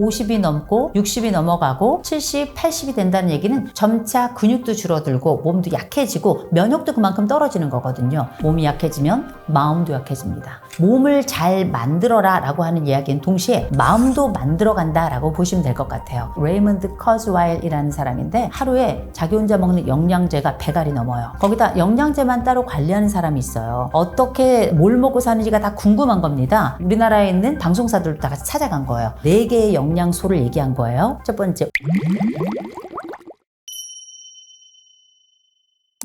50이 넘고 60이 넘어가고 70, 80이 된다는 얘기는 점차 근육도 줄어들고 몸도 약해지고 면역도 그만큼 떨어지는 거거든요. 몸이 약해지면 마음도 약해집니다. 몸을 잘 만들어라 라고 하는 이야기는 동시에 마음도 만들어 간다 라고 보시면 될 것 같아요. 레이먼드 커즈와일이라는 사람인데 하루에 자기 혼자 먹는 영양제가 100알이 넘어요. 거기다 영양제만 따로 관리하는 사람이 있어요. 어떻게 뭘 먹고 사는지가 다 궁금한 겁니다. 우리나라에 있는 방송사들도 다 같이 찾아간 거예요. 네 개의 영 양소를 얘기한 거예요. 첫 번째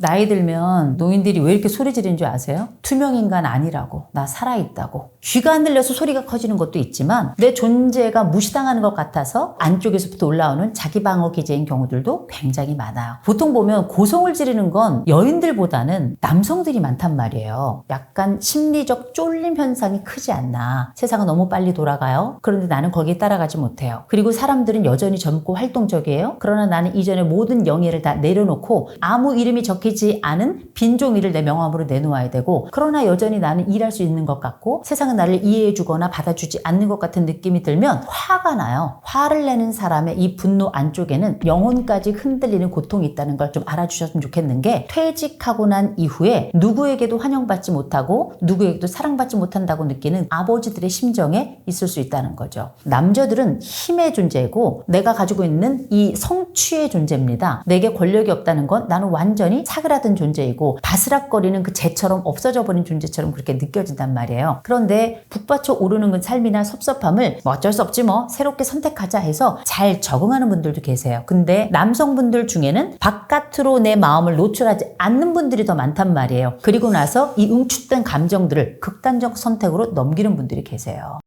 나이 들면 노인들이 왜 이렇게 소리 지르는 줄 아세요? 투명인간 아니라고. 나 살아있다고. 귀가 안 들려서 소리가 커지는 것도 있지만 내 존재가 무시당하는 것 같아서 안쪽에서부터 올라오는 자기 방어 기제인 경우들도 굉장히 많아요. 보통 보면 고성을 지르는 건 여인들보다는 남성들이 많단 말이에요. 약간 심리적 쫄림 현상이 크지 않나. 세상은 너무 빨리 돌아가요. 그런데 나는 거기에 따라가지 못해요. 그리고 사람들은 여전히 젊고 활동적이에요. 그러나 나는 이전에 모든 영예를 다 내려놓고 아무 이름이 적 히지 않은 빈 종이를 내 명함으로 내놓아야 되고 그러나 여전히 나는 일할 수 있는 것 같고 세상은 나를 이해해 주거나 받아주지 않는 것 같은 느낌이 들면 화가 나요. 화를 내는 사람의 이 분노 안쪽에는 영혼까지 흔들리는 고통이 있다는 걸 좀 알아주셨으면 좋겠는 게 퇴직하고 난 이후에 누구에게도 환영받지 못하고 누구에게도 사랑받지 못한다고 느끼는 아버지들의 심정에 있을 수 있다는 거죠. 남자들은 힘의 존재고 내가 가지고 있는 이 성취의 존재입니다. 내게 권력이 없다는 건 나는 완전히 사그라든 존재이고 바스락거리는 그 재처럼 없어져 버린 존재처럼 그렇게 느껴진단 말이에요. 그런데 북받쳐 오르는 그 삶이나 섭섭함을 뭐 어쩔 수 없지 뭐 새롭게 선택하자 해서 잘 적응하는 분들도 계세요. 근데 남성분들 중에는 바깥으로 내 마음을 노출하지 않는 분들이 더 많단 말이에요. 그리고 나서 이 응축된 감정들을 극단적 선택으로 넘기는 분들이 계세요.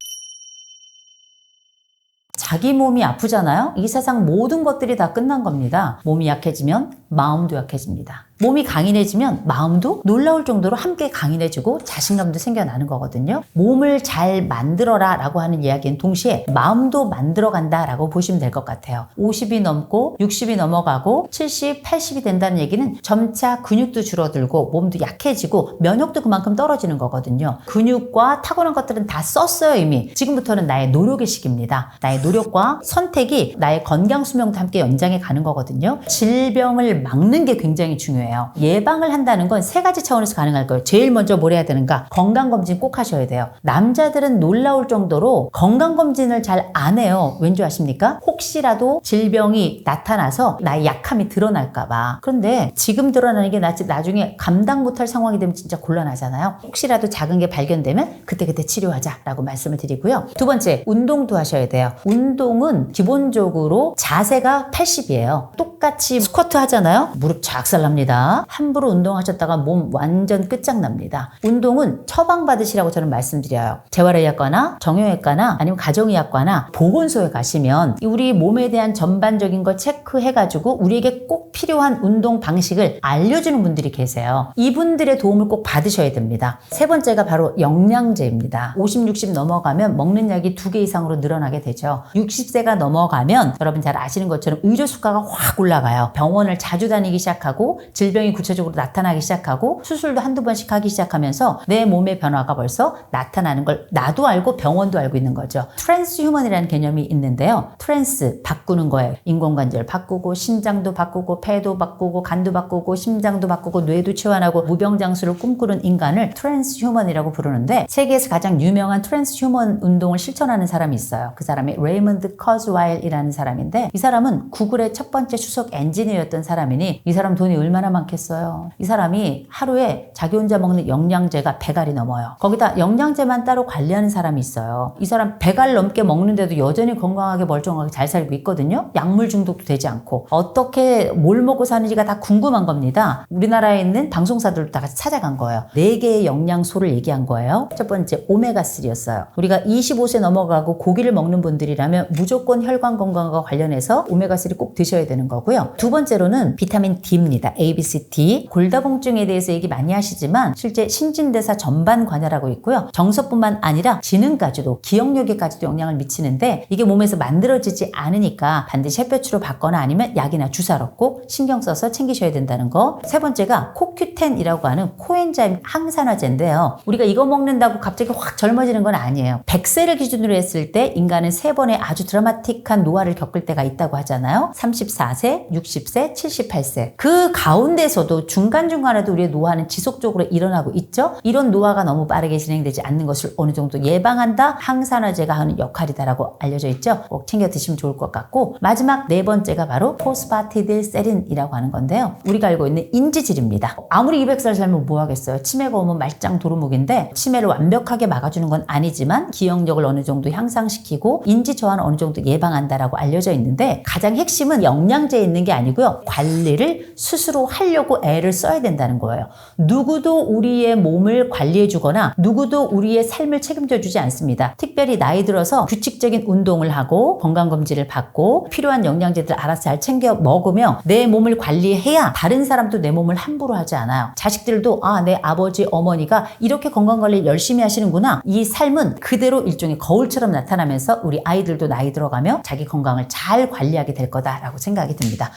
자기 몸이 아프잖아요? 이 세상 모든 것들이 다 끝난 겁니다. 몸이 약해지면 마음도 약해집니다. 몸이 강인해지면 마음도 놀라울 정도로 함께 강인해지고 자신감도 생겨나는 거거든요. 몸을 잘 만들어라 라고 하는 이야기는 동시에 마음도 만들어 간다 라고 보시면 될 것 같아요. 50이 넘고 60이 넘어가고 70, 80이 된다는 얘기는 점차 근육도 줄어들고 몸도 약해지고 면역도 그만큼 떨어지는 거거든요. 근육과 타고난 것들은 다 썼어요 이미. 지금부터는 나의 노력의 시기입니다. 나의 노력과 선택이 나의 건강 수명도 함께 연장해 가는 거거든요. 질병을 막는 게 굉장히 중요해요. 예방을 한다는 건 세 가지 차원에서 가능할 거예요. 제일 먼저 뭘 해야 되는가? 건강검진 꼭 하셔야 돼요. 남자들은 놀라울 정도로 건강검진을 잘 안 해요. 왠지 아십니까? 혹시라도 질병이 나타나서 나의 약함이 드러날까봐. 그런데 지금 드러나는 게 나지 나중에 감당 못할 상황이 되면 진짜 곤란하잖아요. 혹시라도 작은 게 발견되면 그때그때 치료하자라고 말씀을 드리고요. 두 번째, 운동도 하셔야 돼요. 운동은 기본적으로 자세가 80이에요. 똑같이 스쿼트 하잖아요. 무릎 작살납니다. 함부로 운동하셨다가 몸 완전 끝장납니다. 운동은 처방받으시라고 저는 말씀드려요. 재활의학과나 정형외과나 아니면 가정의학과나 보건소에 가시면 우리 몸에 대한 전반적인 걸 체크해가지고 우리에게 꼭 필요한 운동 방식을 알려주는 분들이 계세요. 이분들의 도움을 꼭 받으셔야 됩니다. 세 번째가 바로 영양제입니다. 50, 60 넘어가면 먹는 약이 두 개 이상으로 늘어나게 되죠. 60세가 넘어가면 여러분 잘 아시는 것처럼 의료 수가가 확 올라가요. 병원을 자주 다니기 시작하고 질병이 구체적으로 나타나기 시작하고 수술도 한두 번씩 하기 시작하면서 내 몸의 변화가 벌써 나타나는 걸 나도 알고 병원도 알고 있는 거죠. 트랜스 휴먼이라는 개념이 있는데요. 트랜스 바꾸는 거예요. 인공관절 바꾸고 신장도 바꾸고 폐도 바꾸고 간도 바꾸고 심장도 바꾸고 뇌도 치환하고 무병장수를 꿈꾸는 인간을 트랜스 휴먼이라고 부르는데 세계에서 가장 유명한 트랜스 휴먼 운동을 실천하는 사람이 있어요. 그 사람이 레이먼드 커즈와일이라는 사람인데 이 사람은 구글의 첫 번째 수석 엔지니어였던 사람이니 이 사람 돈이 얼마나 많겠어요. 이 사람이 하루에 자기 혼자 먹는 영양제가 100알이 넘어요. 거기다 영양제만 따로 관리하는 사람이 있어요. 이 사람 100알 넘게 먹는데도 여전히 건강하게 멀쩡하게 잘 살고 있거든요. 약물 중독도 되지 않고 어떻게 뭘 먹고 사는지가 다 궁금한 겁니다. 우리나라에 있는 방송사들도 다 같이 찾아간 거예요. 네 개의 영양소를 얘기한 거예요. 첫 번째 오메가3였어요. 우리가 25세 넘어가고 고기를 먹는 분들이라면 무조건 혈관 건강과 관련해서 오메가3 꼭 드셔야 되는 거고요. 두 번째로는 비타민 D입니다. A ABCT, 골다공증에 대해서 얘기 많이 하시지만 실제 신진대사 전반 관여라고 있고요. 정서뿐만 아니라 지능까지도 기억력에까지도 영향을 미치는데 이게 몸에서 만들어지지 않으니까 반드시 햇볕으로 받거나 아니면 약이나 주사로 꼭 신경 써서 챙기셔야 된다는 거. 세 번째가 코큐텐이라고 하는 코엔자임 항산화제인데요. 우리가 이거 먹는다고 갑자기 확 젊어지는 건 아니에요. 100세를 기준으로 했을 때 인간은 세 번의 아주 드라마틱한 노화를 겪을 때가 있다고 하잖아요. 34세, 60세, 78세. 그 가운데 서도 중간중간에도 우리의 노화는 지속적으로 일어나고 있죠. 이런 노화가 너무 빠르게 진행되지 않는 것을 어느 정도 예방한다. 항산화제가 하는 역할이다라고 알려져 있죠. 꼭 챙겨 드시면 좋을 것 같고 마지막 네 번째가 바로 포스파티딜세린이라고 하는 건데요. 우리가 알고 있는 인지질입니다. 아무리 200살 살면 뭐 하겠어요. 치매가 오면 말짱 도루묵인데 치매를 완벽하게 막아주는 건 아니지만 기억력을 어느 정도 향상시키고 인지 저하는 어느 정도 예방한다라고 알려져 있는데 가장 핵심은 영양제에 있는 게 아니고요. 관리를 스스로 하려고 애를 써야 된다는 거예요. 누구도 우리의 몸을 관리해 주거나 누구도 우리의 삶을 책임져 주지 않습니다. 특별히 나이 들어서 규칙적인 운동을 하고 건강검진을 받고 필요한 영양제들 알아서 잘 챙겨 먹으며 내 몸을 관리해야 다른 사람도 내 몸을 함부로 하지 않아요. 자식들도 아, 내 아버지, 어머니가 이렇게 건강관리를 열심히 하시는구나. 이 삶은 그대로 일종의 거울처럼 나타나면서 우리 아이들도 나이 들어가며 자기 건강을 잘 관리하게 될 거다라고 생각이 듭니다.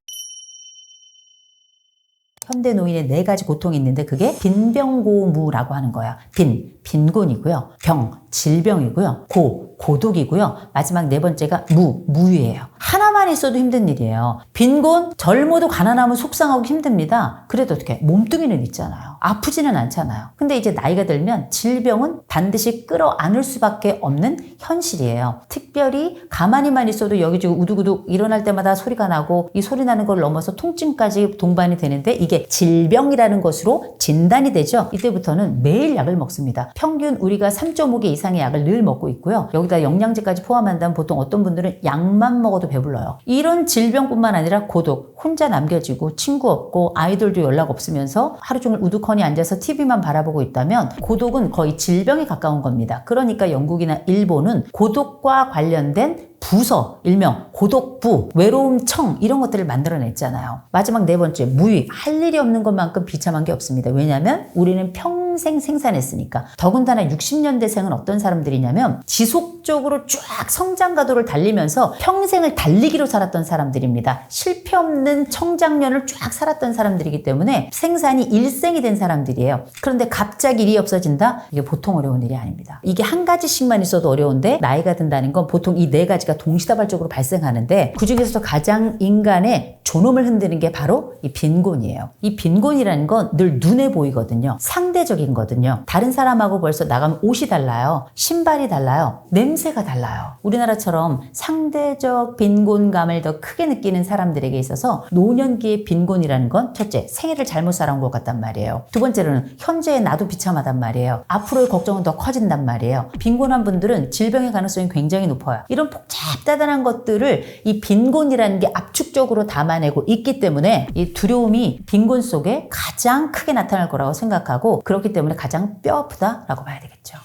현대 노인의 네 가지 고통이 있는데 그게 빈병고무라고 하는 거야. 빈, 빈곤이고요. 병, 질병이고요. 고, 고독이고요. 마지막 네 번째가 무, 무유예요. 하나만 있어도 힘든 일이에요. 빈곤, 젊어도 가난하면 속상하고 힘듭니다. 그래도 어떻게 몸뚱이는 있잖아요. 아프지는 않잖아요. 근데 이제 나이가 들면 질병은 반드시 끌어안을 수밖에 없는 현실이에요. 특별히 가만히만 있어도 여기저기 우두구둑 일어날 때마다 소리가 나고 이 소리 나는 걸 넘어서 통증까지 동반이 되는데 이게 질병이라는 것으로 진단이 되죠. 이때부터는 매일 약을 먹습니다. 평균 우리가 3.5개 이상의 약을 늘 먹고 있고요. 여기다 영양제까지 포함한다면 보통 어떤 분들은 약만 먹어도 배불러요. 이런 질병뿐만 아니라 고독, 혼자 남겨지고 친구 없고 아이들도 연락 없으면서 하루 종일 우두커니 앉아서 TV만 바라보고 있다면 고독은 거의 질병에 가까운 겁니다. 그러니까 영국이나 일본은 고독과 관련된 부서, 일명 고독부, 외로움청 이런 것들을 만들어냈잖아요. 마지막 네 번째 무의, 할 일이 없는 것만큼 비참한 게 없습니다. 왜냐하면 우리는 평 생 생산했으니까. 더군다나 60년대생은 어떤 사람들이냐면 지속 적으로 쫙 성장 가도를 달리면서 평생을 달리기로 살았던 사람들입니다. 실패 없는 청장년을 쫙 살았던 사람들이기 때문에 생산이 일생이 된 사람들이에요. 그런데 갑자기 일이 없어진다? 이게 보통 어려운 일이 아닙니다. 이게 한 가지씩만 있어도 어려운데 나이가 든다는 건 보통 이 네 가지가 동시다발적으로 발생하는데 그 중에서도 가장 인간의 존엄을 흔드는 게 바로 이 빈곤이에요. 이 빈곤이라는 건 늘 눈에 보이거든요. 상대적인 거든요. 다른 사람하고 벌써 나가면 옷이 달라요. 신발이 달라요. 냄 새가 달라요. 우리나라처럼 상대적 빈곤감을 더 크게 느끼는 사람들에게 있어서 노년기의 빈곤이라는 건 첫째, 생애를 잘못 살아온 것 같단 말이에요. 두 번째로는 현재의 나도 비참하단 말이에요. 앞으로의 걱정은 더 커진단 말이에요. 빈곤한 분들은 질병의 가능성이 굉장히 높아요. 이런 복잡다단한 것들을 이 빈곤이라는 게 압축적으로 담아내고 있기 때문에 이 두려움이 빈곤 속에 가장 크게 나타날 거라고 생각하고 그렇기 때문에 가장 뼈 아프다라고 봐야 되겠죠.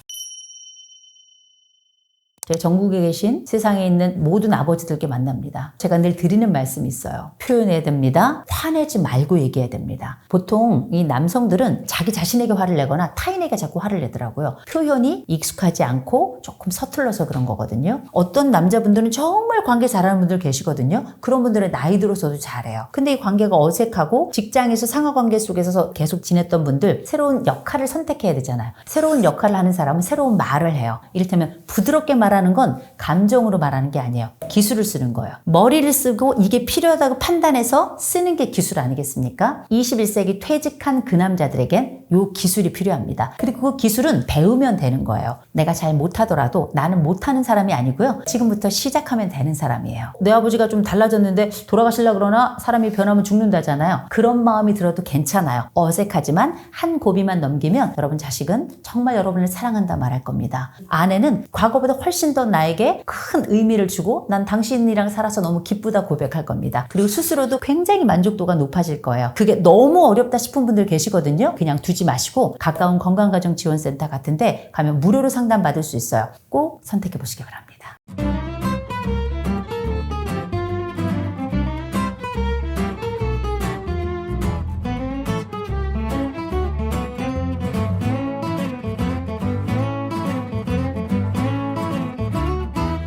제가 전국에 계신 세상에 있는 모든 아버지들께 만납니다. 제가 늘 드리는 말씀이 있어요. 표현해야 됩니다. 화내지 말고 얘기해야 됩니다. 보통 이 남성들은 자기 자신에게 화를 내거나 타인에게 자꾸 화를 내더라고요. 표현이 익숙하지 않고 조금 서툴러서 그런 거거든요. 어떤 남자분들은 정말 관계 잘하는 분들 계시거든요. 그런 분들은 나이 들어서도 잘해요. 근데 이 관계가 어색하고 직장에서 상하 관계 속에서 계속 지냈던 분들 새로운 역할을 선택해야 되잖아요. 새로운 역할을 하는 사람은 새로운 말을 해요. 이를테면 부드럽게 말하 는 건 감정으로 말하는 게 아니에요. 기술을 쓰는 거예요. 머리를 쓰고 이게 필요하다고 판단해서 쓰는 게 기술 아니겠습니까? 21세기 퇴직한 그 남자들에겐 요 기술이 필요합니다. 그리고 그 기술은 배우면 되는 거예요. 내가 잘 못하더라도 나는 못하는 사람이 아니고요. 지금부터 시작하면 되는 사람이에요. 내 아버지가 좀 달라졌는데 돌아가실라 그러나 사람이 변하면 죽는다잖아요. 그런 마음이 들어도 괜찮아요. 어색하지만 한 고비만 넘기면 여러분 자식은 정말 여러분을 사랑한다 말할 겁니다. 아내는 과거보다 훨씬 더 나에게 큰 의미를 주고 난 당신이랑 살아서 너무 기쁘다 고백할 겁니다. 그리고 스스로도 굉장히 만족도가 높아질 거예요. 그게 너무 어렵다 싶은 분들 계시거든요. 그냥 두지 마시고 가까운 건강가정지원센터 같은데 가면 무료로 상담 받을 수 있어요. 꼭 선택해 보시기 바랍니다.